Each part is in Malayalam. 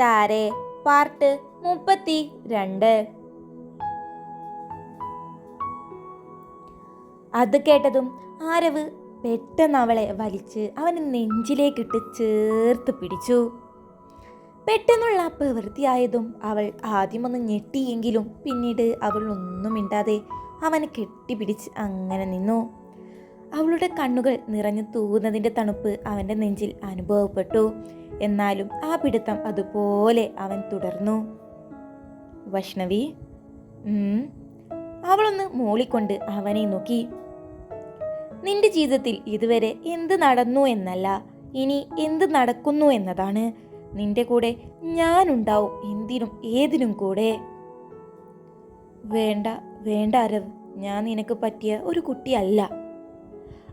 ചാരെ. പാർട്ട് മുപ്പത്തി രണ്ട് അത് കേട്ടതും ആരവ് പെട്ടെന്ന് അവളെ വലിച്ച് അവന് നെഞ്ചിലേക്കിട്ട് ചേർത്ത് പിടിച്ചു. പെട്ടെന്നുള്ള പ്രവൃത്തിയായതും അവൾ ആദ്യമൊന്ന് ഞെട്ടിയെങ്കിലും പിന്നീട് അവൾ ഒന്നും മിണ്ടാതെ അവനെ കെട്ടിപ്പിടിച്ച് അങ്ങനെ നിന്നു. അവളുടെ കണ്ണുകൾ നിറഞ്ഞു തൂകുന്നതിന്റെ തണുപ്പ് അവന്റെ നെഞ്ചിൽ അനുഭവപ്പെട്ടു. എന്നാലും ആ പിടുത്തം അതുപോലെ അവൻ തുടർന്നു. വൈഷ്ണവി. അവളൊന്ന് മൂളിക്കൊണ്ട് അവനെ നോക്കി. നിന്റെ ജീവിതത്തിൽ ഇതുവരെ എന്ത് നടന്നു എന്നല്ല ഇനി എന്ത് നടക്കുന്നു എന്നതാണ്. നിന്റെ കൂടെ ഞാനുണ്ടാവും എന്തിനും ഏതിനും കൂടെ. വേണ്ട വേണ്ട അരവ്. ഞാൻ നിനക്ക് പറ്റിയ ഒരു കുട്ടിയല്ല.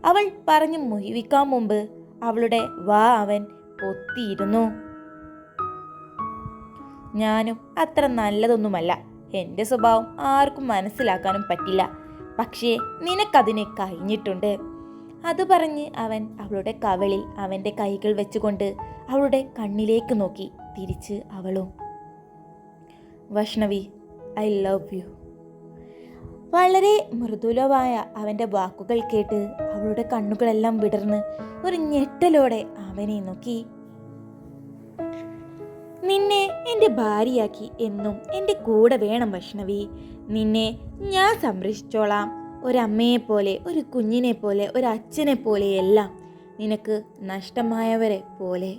അവൾ പറഞ്ഞു മുഹിവിക്കാൻ മുമ്പ് അവളുടെ വാ അവൻ പൊത്തിയിരുന്നു. ഞാനും അത്ര നല്ലതൊന്നുമല്ല. എന്റെ സ്വഭാവം ആർക്കും മനസ്സിലാക്കാനും പറ്റില്ല. പക്ഷേ നിനക്കതിനെ കഴിഞ്ഞിട്ടുണ്ട്. അത് പറഞ്ഞ് അവൻ അവളുടെ കവളിൽ അവന്റെ കൈകൾ വെച്ചുകൊണ്ട് അവളുടെ കണ്ണിലേക്ക് നോക്കി. തിരിച്ച് അവളും വൈഷ്ണവി ഐ ലവ് യു. വളരെ മൃദുലമായ അവന്റെ വാക്കുകൾ കേട്ട് അവളുടെ കണ്ണുകളെല്ലാം വിടർന്ന് ഒരു ഞെട്ടലോടെ അവനെ നോക്കി. നിന്നെ എന്റെ ഭാര്യയാക്കി എന്നും എന്റെ കൂടെ വേണം വൈഷ്ണവി. നിന്നെ ഞാൻ സംരക്ഷിച്ചോളാം. ഒരമ്മയെ പോലെ ഒരു കുഞ്ഞിനെ പോലെ ഒരു അച്ഛനെ പോലെയെല്ലാം നിനക്ക് നഷ്ടമായവരെ പോലെ.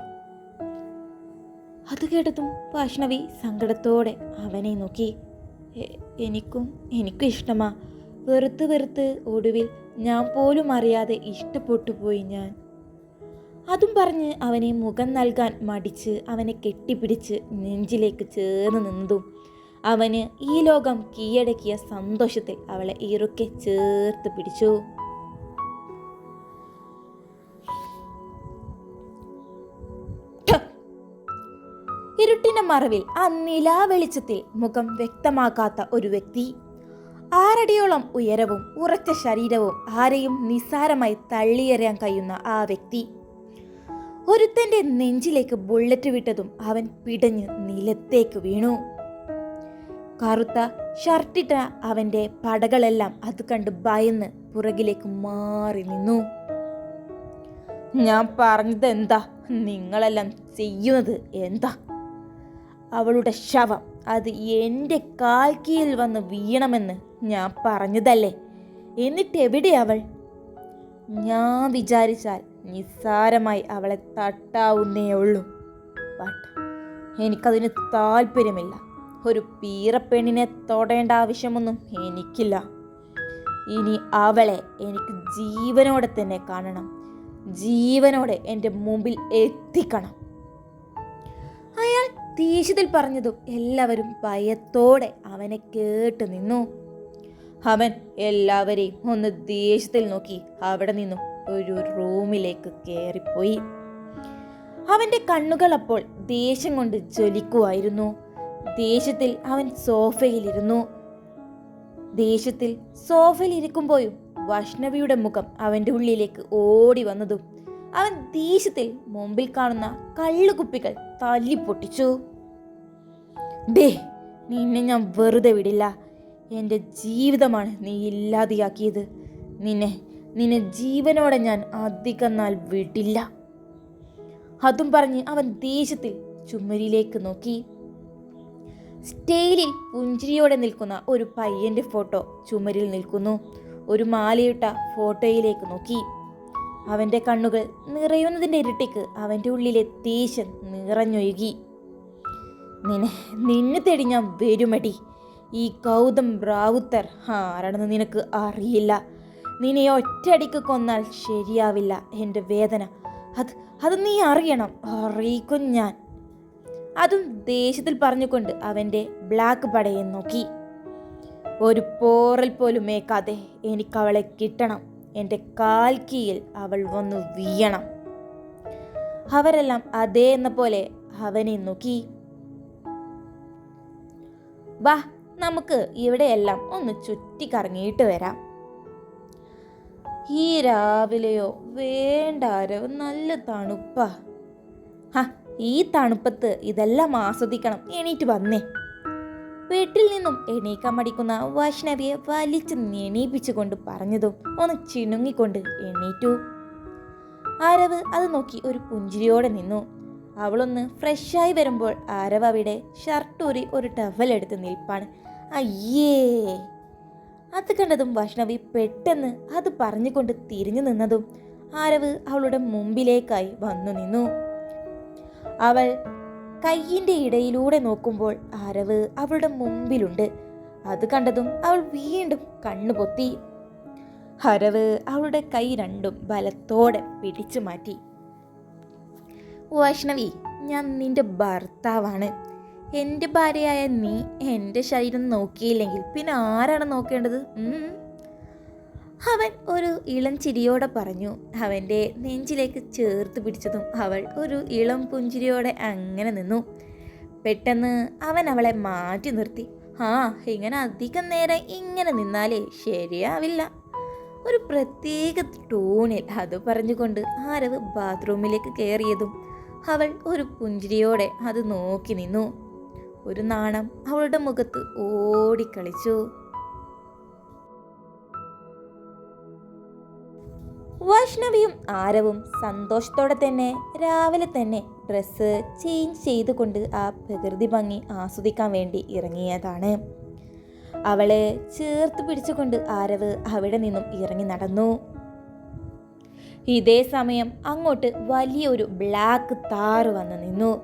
അത് കേട്ടതും വൈഷ്ണവി സങ്കടത്തോടെ അവനെ നോക്കി. "എ- എനിക്കും എനിക്കും ഇഷ്ടമാ. വെറുത്ത് വെറുത്ത് ഒടുവിൽ ഞാൻ പോലും അറിയാതെ ഇഷ്ടപ്പെട്ടു പോയി ഞാൻ. അതും പറഞ്ഞ് അവനെ മുഖം നൽകാൻ മടിച്ച് അവനെ കെട്ടിപ്പിടിച്ച് നെഞ്ചിലേക്ക് ചേർന്ന് നിന്നു അവന് ഈ ലോകം കീഴടക്കിയ സന്തോഷത്തിൽ അവളെ ഇറുക്കെ ചേർത്ത് പിടിച്ചു. ഇരുട്ടിന്റെ മറവിൽ ആ നിലാ വെളിച്ചത്തിൽ മുഖം വ്യക്തമാക്കാത്ത ഒരു വ്യക്തി. ആറടിയോളം ഉയരവും ഉറച്ച ശരീരവും ആരെയും നിസ്സാരമായി തള്ളിയെറിയാൻ കഴിയുന്ന ആ വ്യക്തി. ഒരുത്തന്റെ നെഞ്ചിലേക്ക് ബുള്ളറ്റ് വിട്ടതും അവൻ പിടഞ്ഞ് നിലത്തേക്ക് വീണു. കറുത്ത ഷർട്ടിട്ട അവന്റെ പടകളെല്ലാം അത് കണ്ട് ഭയന്ന് പുറകിലേക്ക് മാറി നിന്നു. ഞാൻ പറഞ്ഞത് എന്താ നിങ്ങളെല്ലാം ചെയ്യുന്നത് എന്താ? അവളുടെ ശവം അത് എന്റെ കാൽക്കീയിൽ വന്ന് വീണമെന്ന് ഞാൻ പറഞ്ഞതല്ലേ? എന്നിട്ട് എവിടെ അവൾ? ഞാൻ വിചാരിച്ചാൽ നിസ്സാരമായി അവളെ തട്ടാവുന്നേ ഉള്ളൂ. ബട്ട് എനിക്കതിന് താല്പര്യമില്ല ഒരു പീറപ്പെണ്ണിനെ തൊടേണ്ട ആവശ്യമൊന്നും എനിക്കില്ല. ഇനി അവളെ എനിക്ക് ജീവനോടെ തന്നെ കാണണം. ജീവനോടെ എന്റെ മുമ്പിൽ എത്തിക്കണം. ദേഷ്യത്തിൽ പറഞ്ഞതും എല്ലാവരും ഭയത്തോടെ അവനെ കേട്ട് നിന്നു. അവൻ എല്ലാവരെയും ഒന്ന് ദേഷ്യത്തിൽ നോക്കി അവിടെ നിന്നു ഒരു റൂമിലേക്ക് കയറിപ്പോയി അവന്റെ കണ്ണുകൾ അപ്പോൾ ദേഷ്യം കൊണ്ട് ജ്വലിക്കുമായിരുന്നു. ദേഷ്യത്തിൽ അവൻ സോഫയിലിരുന്നു. ദേഷ്യത്തിൽ സോഫയിൽ ഇരിക്കുമ്പോഴും വൈഷ്ണവിയുടെ മുഖം അവന്റെ ഉള്ളിലേക്ക് ഓടി വന്നതും അവൻ ദേഷ്യത്തിൽ മുമ്പിൽ കാണുന്ന കള്ളുകുപ്പികൾ തല്ലിപ്പൊട്ടിച്ചു ഡേ നിന്നെ ഞാൻ വെറുതെ വിടില്ല. എന്റെ ജീവിതമാണ് നീ ഇല്ലാതെയാക്കിയത്. നിന്നെ നിന്നെ ജീവനോടെ ഞാൻ അധികം നാൾ വിടില്ല. അതും പറഞ്ഞ് അവൻ ദേഷ്യത്തിൽ ചുമരിലേക്ക് നോക്കി. സ്റ്റേലിൽ പുഞ്ചിരിയോടെ നിൽക്കുന്ന ഒരു പയ്യന്റെ ഫോട്ടോ ചുമരിൽ നിൽക്കുന്നു. ഒരു മാലയിട്ട ഫോട്ടോയിലേക്ക് നോക്കി. അവന്റെ കണ്ണുകൾ നിറയുന്നതിന്റെ ഇരട്ടിക്ക് അവന്റെ ഉള്ളിലെ ദേഷ്യം നിറഞ്ഞൊഴുകി. നിന്നെ നിന്നെ തേടി ഞാൻ വരുമടി. ഈ ഗൗതം റാവുത്തർ. ആരാണെന്ന് നിനക്ക് അറിയില്ല. നിന്നെ ഒറ്റയടിക്ക് കൊന്നാൽ ശരിയാവില്ല എന്റെ വേദന. അത് അത് നീ അറിയണം അറിയിക്കും ഞാൻ. അതും ദേഷ്യത്തിൽ പറഞ്ഞുകൊണ്ട് അവന്റെ ബ്ലാക്ക് പടയെ നോക്കി. ഒരു പോറൽ പോലും മേക്കാതെ എനിക്കവളെ കിട്ടണം. എന്റെ കാൽക്കീയിൽ അവൾ വന്നു വീയണം അവരെല്ലാം അതേ എന്ന പോലെ അവനെ നോക്കി. വാ നമുക്ക് ഇവിടെയെല്ലാം ഒന്ന് ചുറ്റി ചുറ്റിക്കറങ്ങിയിട്ട് വരാം. ഈ രാവിലെയോ വേണ്ടാരോ നല്ല തണുപ്പാ. ഹ ഈ തണുപ്പത്ത് ഇതെല്ലാം ആസ്വദിക്കണം. എണീറ്റ് വന്നേ. വീട്ടിൽ നിന്നും എണീക്കാൻ മടിക്കുന്ന വൈഷ്ണവിയെ വലിച്ചു എണീപ്പിച്ചുകൊണ്ട് പറഞ്ഞതും ഒന്ന് ചിണുങ്ങിക്കൊണ്ട് എണീറ്റു. ആരവ് അത് നോക്കി ഒരു പുഞ്ചിരിയോടെ നിന്നു. അവളൊന്ന് ഫ്രഷായി വരുമ്പോൾ ആരവ് അവിടെ ഷർട്ടൂരി ഒരു ടവൽ എടുത്ത് നിൽപ്പാണ്. അയ്യേ! അത് കണ്ടതും വൈഷ്ണവി പെട്ടെന്ന് അത് പറഞ്ഞുകൊണ്ട് തിരിഞ്ഞു നിന്നതും ആരവ് അവളുടെ മുമ്പിലേക്കായി വന്നു നിന്നു. അവൾ കയ്യിന്റെ ഇടയിലൂടെ നോക്കുമ്പോൾ അരവ് അവളുടെ മുമ്പിലുണ്ട്. അത് കണ്ടതും അവൾ വീണ്ടും കണ്ണു പൊത്തി. ഹരവ് അവളുടെ കൈ രണ്ടും ബലത്തോടെ പിടിച്ചു മാറ്റി. വൈഷ്ണവി ഞാൻ നിന്റെ ഭർത്താവാണ്. എന്റെ ഭാര്യയായ നീ എന്റെ ശരീരം നോക്കിയില്ലെങ്കിൽ പിന്നെ ആരാണ് നോക്കേണ്ടത്. അവൻ ഒരു ഇളം ചിരിയോടെ പറഞ്ഞു. അവന്റെ നെഞ്ചിലേക്ക് ചേർത്ത് പിടിച്ചതും അവൾ ഒരു ഇളം പുഞ്ചിരിയോടെ അങ്ങനെ നിന്നു. പെട്ടെന്ന് അവൻ അവളെ മാറ്റി നിർത്തി. ആ ഇങ്ങനെ അധികം നേരം ഇങ്ങനെ നിന്നാലേ ശരിയാവില്ല. ഒരു പ്രത്യേക ടൂണിൽ അത് പറഞ്ഞുകൊണ്ട് ആരവ് ബാത്റൂമിലേക്ക് കയറിയതും അവൾ ഒരു പുഞ്ചിരിയോടെ അത് നോക്കി നിന്നു. ഒരു നാണം അവളുടെ മുഖത്ത് ഓടിക്കളിച്ചു. വൈഷ്ണവിയും ആരവും സന്തോഷത്തോടെ തന്നെ രാവിലെ തന്നെ ഡ്രസ്സ് ചേഞ്ച് ചെയ്തുകൊണ്ട് ആ പ്രകൃതി ഭംഗി ആസ്വദിക്കാൻ വേണ്ടി ഇറങ്ങിയതാണ്. അവളെ ചേർത്ത് പിടിച്ചുകൊണ്ട് ആരവ് അവിടെ നിന്നും ഇറങ്ങി നടന്നു. ഇതേ സമയം അങ്ങോട്ട് വലിയൊരു ബ്ലാക്ക് താറ് വന്ന് നിന്നു.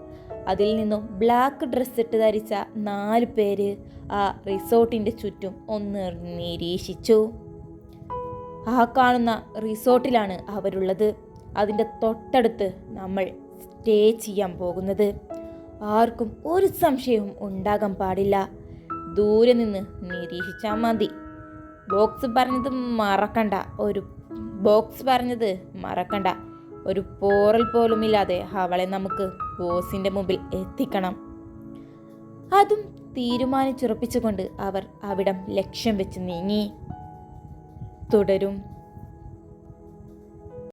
അതിൽ നിന്നും ബ്ലാക്ക് ഡ്രസ്സ് ഇട്ട് ധരിച്ച നാല് പേര് ആ റിസോർട്ടിന്റെ ചുറ്റും ഒന്ന് നിരീക്ഷിച്ചു. ആ കാണുന്ന റിസോർട്ടിലാണ് അവരുള്ളത്. അതിന്റെ തൊട്ടടുത്ത് നമ്മൾ സ്റ്റേ ചെയ്യാൻ പോകുന്നത്. ആർക്കും ഒരു സംശയവും ഉണ്ടാകാൻ പാടില്ല. ദൂരെ നിന്ന് നിരീക്ഷിച്ചാൽ മതി. ബോക്സ് പറഞ്ഞത് മറക്കണ്ട. ഒരു ബോക്സ് പറഞ്ഞത് മറക്കണ്ട. ഒരു പോറൽ പോലുമില്ലാതെ അവളെ നമുക്ക് ബോസിന്റെ മുമ്പിൽ എത്തിക്കണം. അതും തീരുമാനിച്ചുറപ്പിച്ചുകൊണ്ട് അവർ അവിടം ലക്ഷ്യം വെച്ച് നീങ്ങി. തുടരും.